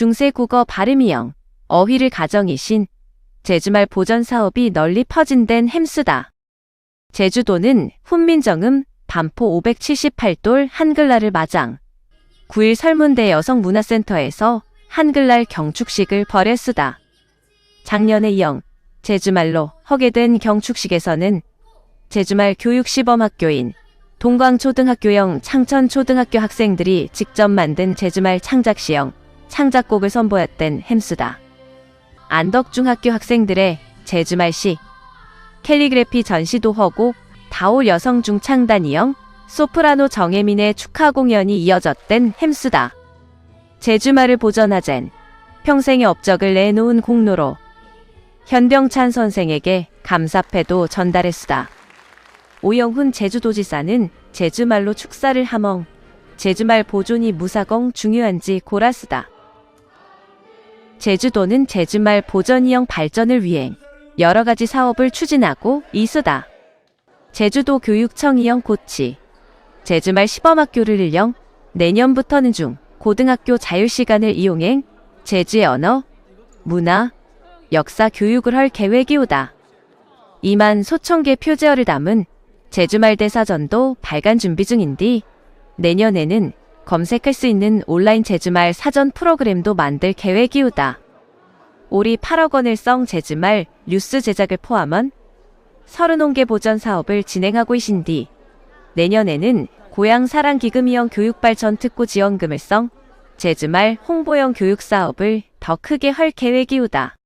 중세 국어 발음이형, 어휘를 가정이신 제주말 보전 사업이 널리 퍼진 데는 햄스다. 제주도는 훈민정음 반포 578돌 한글날을 마장 9일 설문대 여성문화센터에서 한글날 경축식을 벌였으다. 작년에 이영 제주말로 허게 된 경축식에서는 제주말 교육시범학교인 동광초등학교형 창천초등학교 학생들이 직접 만든 제주말 창작시형 창작곡을 선보였던 햄스다. 안덕중학교 학생들의 제주말시, 캘리그래피 전시도 허고 다올 여성 중 창단이형 소프라노 정혜민의 축하 공연이 이어졌던 햄스다. 제주말을 보전하젠 평생의 업적을 내놓은 공로로 현병찬 선생에게 감사패도 전달했수다. 오영훈 제주도지사는 제주말로 축사를 하멍 제주말 보존이 무사공 중요한지 고라스다. 제주도는 제주말 보전이형 발전을 위해 여러 가지 사업을 추진하고 있으다. 제주도 교육청 이형 고치, 제주말 시범학교를 일령 내년부터는 중 고등학교 자유시간을 이용해 제주의 언어, 문화, 역사 교육을 할 계획이오다. 2만 소천 개 표제어를 담은 제주말 대 사전도 발간 준비 중인디 내년에는 검색할 수 있는 온라인 제주말 사전 프로그램도 만들 계획이오다. 올이 8억 원을 성 제주말 뉴스 제작을 포함한 30개 보전 사업을 진행하고 있신디 내년에는 고향 사랑 기금이형 교육 발전 특구 지원금을 성 제주말 홍보형 교육 사업을 더 크게 할 계획이오다.